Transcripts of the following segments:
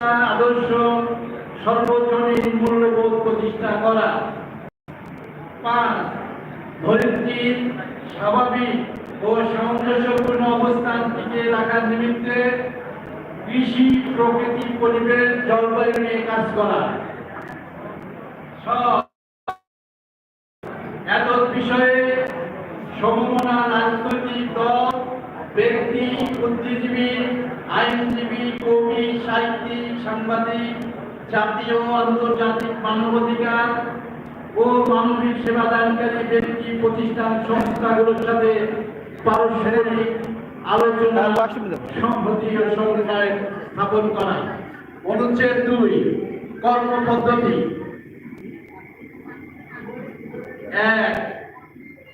আদর্শ সর্বজনীন মূল্যবোধ প্রতিষ্ঠা করা। পাঁচ, ধরিত্রীর স্বাভাবিক ও সামঞ্জস্যপূর্ণ অবস্থান টিকে রাখার নিমিত্তে কৃষি, প্রকৃতি, পরিবেশ, জলবায়ু নিয়ে কাজ করা। এত বিষয়ে সমমনা রাজনৈতিক দল ব্যক্তি বুদ্ধিজীবী আইনজীবী কবি সাহিত্যিক সাংবাদিক জাতীয় আন্তর্জাতিক মানবাধিকার ও মানবিক সেবাদানকারী ব্যক্তি প্রতিষ্ঠান সংস্থাগুলোর সাথে পারস্পরিক আলোচনা সংহতি ও সমন্বয় স্থাপন করা। অনুচ্ছেদ দুই কর্মপদ্ধতি এক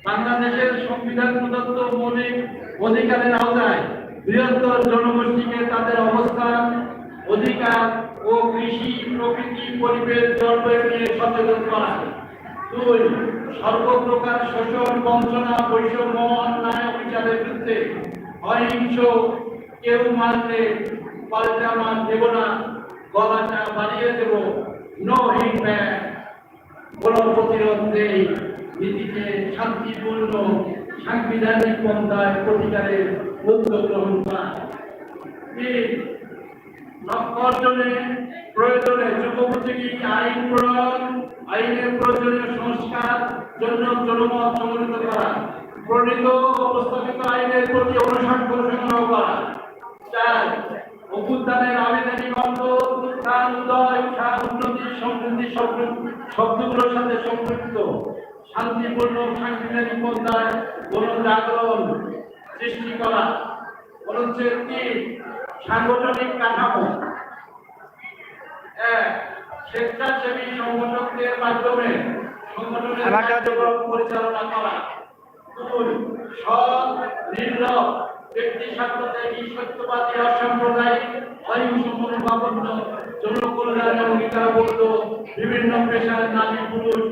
বাংলাদেশের সংবিধান প্রদত্ত মৌলিক অধিকারের আওতায় বৃহত্তর জনগোষ্ঠীকে তাদের অবস্থান, অধিকার ও কৃষি, প্রকৃতি, পরিবেশ, জলবায়ু নিয়ে সচেতন করা। দুই, সর্বপ্রকার শোষণ, বঞ্চনা, বৈষম্য, অন্যায়, অবিচারের বিরুদ্ধে অহিংস, কেউ মারলে পাল্টা মার দেব না, গলাটা বাড়িয়ে দেব। নো হিংম্যান কোন প্রতিরোধ নেই। নীতিকে শান্তিপূর্ণ সাংবিধানিক পন্থায় প্রতিকারের উদ্যোগ গ্রহণ করা। লক্ষ্য অর্জনে প্রয়োজনে আইন আইনের প্রয়োজনীয় সংস্কার জন্য জনমত সংগঠিত করা, প্রণীত আইনের প্রতি অনুস্বাক্ষর সংগ্রহ করা। চার, অভ্যুত্থানের আবেদনী বন্ধ উত্থান উদয় উন্নতি শব্দগুলোর সাথে সম্পৃক্ত শান্তিপূর্ণ সাংবিধানিক পন্থায় গণজাগরণ সৃষ্টি করা। অনুচ্ছেদ তিন সাংগঠনিক কাঠামো। এক স্বেচ্ছাসেবী সংগঠকদের মাধ্যমে সংগঠনের কার্যক্রম পরিচালনা করা। দুই সৎ মনোভাবন্য জনকল্যাণ অঙ্গীকারবদ্ধ বিভিন্ন পেশার নারী, পুরুষ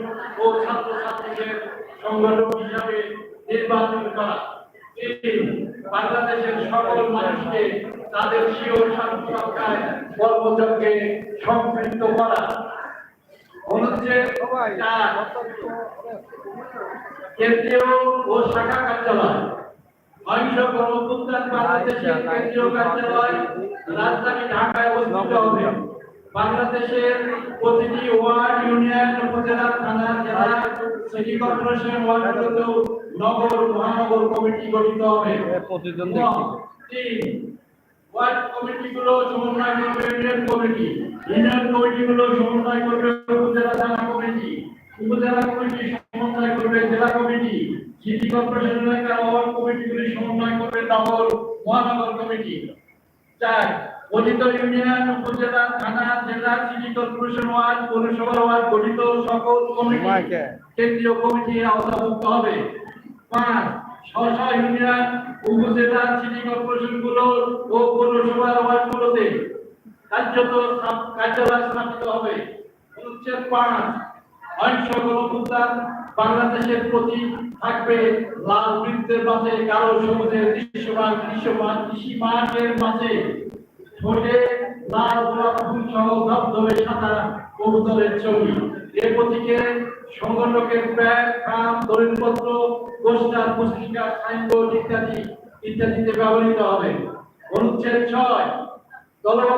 ও ছাত্রছাত্রীদের সংগঠক হিসাবে নির্বাচন করা। বাংলাদেশের সকল মানুষকে তাদের স্বীয় স্বার্থ রক্ষায় কর্মযজ্ঞে সম্পৃক্ত করা। কেন্দ্রীয় ও শাখা কার্যালয়। বাংলাদেশের কেন্দ্রীয় কার্যালয় রাজধানী ঢাকায় অবস্থিত হবে। বাংলাদেশের প্রতিটি ওয়ার্ড ইউনিয়ন উপজেলা থানা জেলা সিটি কর্পোরেশন ওয়ার্ডগুলোতে নগর মহানগর কমিটি গঠিত হবে। ওয়ার্ড কমিটিগুলো সমন্বয় করবে ইউনিয়ন কমিটি। ইউনিয়ন কমিটিগুলো সমন্বয় করবে উপজেলা থানা কমিটি। উপজেলা কমিটি সমন্বয় করবে জেলা কমিটি। সিটি কর্পোরেশন এলাকার ওয়ার্ড কমিটিগুলি সমন্বয় করবে নগর মহানগর কমিটি। চার গঠিত ইউনিয়ন উপজেলা থানা জেলা সিটি কর্পোরেশন ওয়ার্ড পৌরসভা ওয়ার্ড গঠিত সকল কমিটি কেন্দ্রীয় কমিটির আওতাভুক্ত হবে। পাঁচ স্ব ইউনিয়ন উপজেলা সিটি কর্পোরেশনগুলো ও পৌরসভার ওয়ার্ডগুলোতে কার্যত স্থাপ- কার্যালয় স্থাপিত হবে। অনুচ্ছেদ পাঁচ গণপুত্তান বাংলাদেশের প্রতি থাকবে লাল বৃত্তের মাঝে, কালো সবুজের দৃশ্যমান দৃশ্যমান কৃষি মাঠের মাঝে। ঠোঁটে লাল গোলাপ ফুল সহ ধবধবে সাদা কবুতরের ছবি। এ প্রতীকে সংগঠকের ব্যাগ খাম দলিলপত্র পোস্টার, পুস্তিকা, সাইনবোর্ড ইত্যাদি, ইত্যাদিতে ব্যবহৃত হবে। অনুচ্ছেদ ছয়, দলবদ্ধ